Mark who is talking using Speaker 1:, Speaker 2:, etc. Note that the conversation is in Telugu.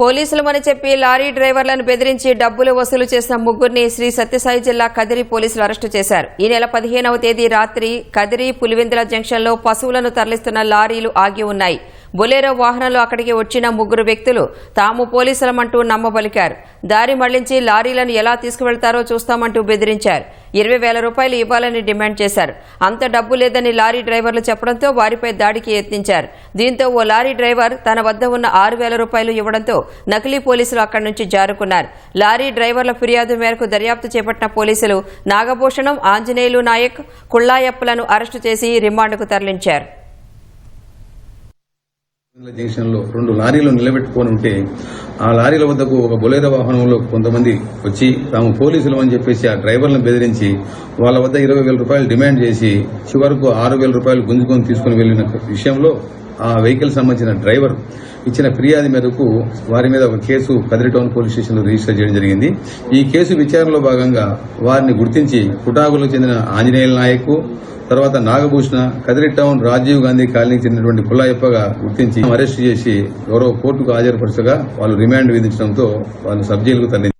Speaker 1: పోలీసులమని చెప్పి లారీ డ్రైవర్లను బెదిరించి డబ్బులు వసూలు చేసిన ముగ్గురిని శ్రీ సత్యసాయి జిల్లా కదిరి పోలీసులు అరెస్టు చేశారు. ఈ నెల పదిహేనవ తేదీ రాత్రి కదిరి పులివెందుల జంక్షన్లో పశువులను తరలిస్తున్న లారీలు ఆగి ఉన్నాయి. బొలేరో వాహనంలో అక్కడికి వచ్చిన ముగ్గురు వ్యక్తులు తాము పోలీసులమంటూ నమ్మబలికారు. దారి మళ్ళించి లారీలను ఎలా తీసుకువెళ్తారో చూస్తామంటూ బెదిరించారు. ఇరవై వేల రూపాయలు ఇవ్వాలని డిమాండ్ చేశారు. అంత డబ్బు లేదని లారీ డ్రైవర్లు చెప్పడంతో వారిపై దాడికి యత్నించారు. దీంతో ఓ లారీ డ్రైవర్ తన వద్ద ఉన్న ఆరు వేల రూపాయలు ఇవ్వడంతో నకిలీ పోలీసులు అక్కడి నుంచి జారుకున్నారు. లారీ డ్రైవర్ల ఫిర్యాదు మేరకు దర్యాప్తు చేపట్టిన పోలీసులు నాగభూషణం ఆంజనేయులు నాయక్ కుళ్ళాయప్పలను అరెస్టు చేసి రిమాండ్కు తరలించారు.
Speaker 2: జంక్షన్లో రెండు లారీలు నిలబెట్టుకొని ఉంటే ఆ లారీల వద్దకు ఒక బొలేరో వాహనంలో కొంతమంది వచ్చి తాము పోలీసులు అని చెప్పేసి ఆ డ్రైవర్లను బెదిరించి వాళ్ళ వద్ద ఇరవై వేల రూపాయలు డిమాండ్ చేసి చివరకు ఆరు వేల రూపాయలు గుంజుకొని తీసుకుని వెళ్ళిన విషయంలో ఆ వెహికల్ సంబంధించిన డ్రైవర్ ఇచ్చిన ఫిర్యాదు మేరకు వారి మీద ఒక కేసు కదిరి టౌన్ పోలీస్ స్టేషన్లో రిజిస్టర్ చేయడం జరిగింది. ఈ కేసు విచారణలో భాగంగా వారిని గుర్తించి కుటాగులకు చెందిన ఆంజనేయుల నాయక్ తర్వాత నాగభూషణ కదిరి టౌన్ రాజీవ్ గాంధీ కాలనీకి చెందినటువంటి పుల్లాయప్పగా గుర్తించి అరెస్ట్ చేసి గౌరవ కోర్టుకు హాజరుపరచగా వాళ్ళు రిమాండ్ విధించడంతో వాళ్ళు సబ్ జైలుకు తరలించారు.